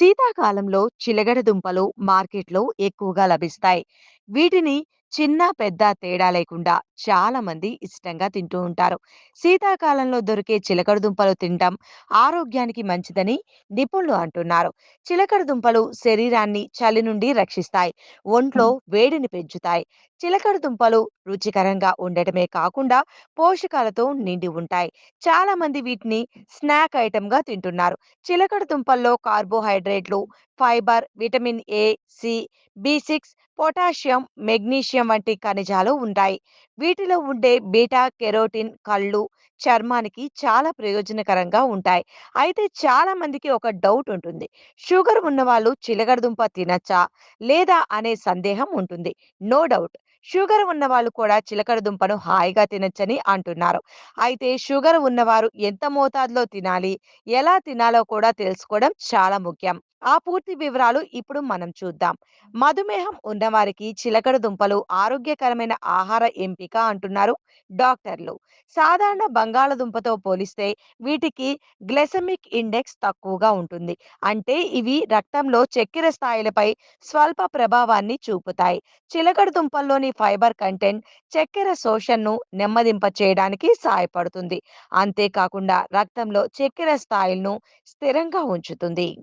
శీతాకాలంలో చిలగడ దుంపలు మార్కెట్లో ఎక్కువగా లభిస్తాయి. వీటిని చిన్న, పెద్ద తేడా లేకుండా చాలా మంది ఇష్టంగా తింటూ ఉంటారు. శీతాకాలంలో దొరికే చిలకడ దుంపలు తినటం ఆరోగ్యానికి మంచిదని నిపుణులు అంటున్నారు. చిలకడ దుంపలు శరీరాన్ని చలి నుండి రక్షిస్తాయి. ఒంట్లో. వేడిని పెంచుతాయి. చిలకడ దుంపలు రుచికరంగా ఉండటమే కాకుండా పోషకాలతో నిండి ఉంటాయి. చాలా మంది వీటిని స్నాక్ ఐటెమ్‌గా తింటున్నారు. చిలకడ దుంపల్లో కార్బోహైడ్రేట్లు, fibre, vitamin A, C, B six, potassium, magnesium వంటి ఖనిజాలు ఉంటాయి. వీటిలో ఉండే బీటా కెరోటిన్ కళ్ళు, చర్మానికి చాలా ప్రయోజనకరంగా ఉంటాయి. అయితే చాలా మందికి ఒక డౌట్ ఉంటుంది. షుగర్ ఉన్నవాళ్ళు చిలగడదుంప తినచ్చా? లేదా అనే సందేహం ఉంటుంది. No doubt. షుగర్ ఉన్నవాళ్ళు కూడా చిలకడ దుంపను హాయిగా తినొచ్చని అంటున్నారు. అయితే షుగర్ ఉన్నవారు ఎంత మోతాదులో తినాలి? ఎలా తినాలో కూడా తెలుసుకోవడం చాలా ముఖ్యం. ఆ పూర్తి వివరాలు ఇప్పుడు మనం చూద్దాం. మధుమేహం ఉన్నవారికి చిలకడ దుంపలు ఆరోగ్యకరమైన ఆహార ఎంపిక అంటున్నారు డాక్టర్లు. సాధారణ బంగాళదుంపతో పోలిస్తే వీటికి గ్లెసమిక్ ఇండెక్స్ తక్కువగా ఉంటుంది. అంటే ఇవి రక్తంలో చక్కెర స్థాయిలపై స్వల్ప ప్రభావాన్ని చూపుతాయి. చిలకడ దుంపల్లోని ఫైబర్ కంటెంట్ చక్కెర శోషణను నెమ్మదింప చేయడానికి సహాయపడుతుంది. అంతేకాకుండా రక్తంలో చక్కెర స్థాయిలను స్థిరంగా ఉంచుతుంది.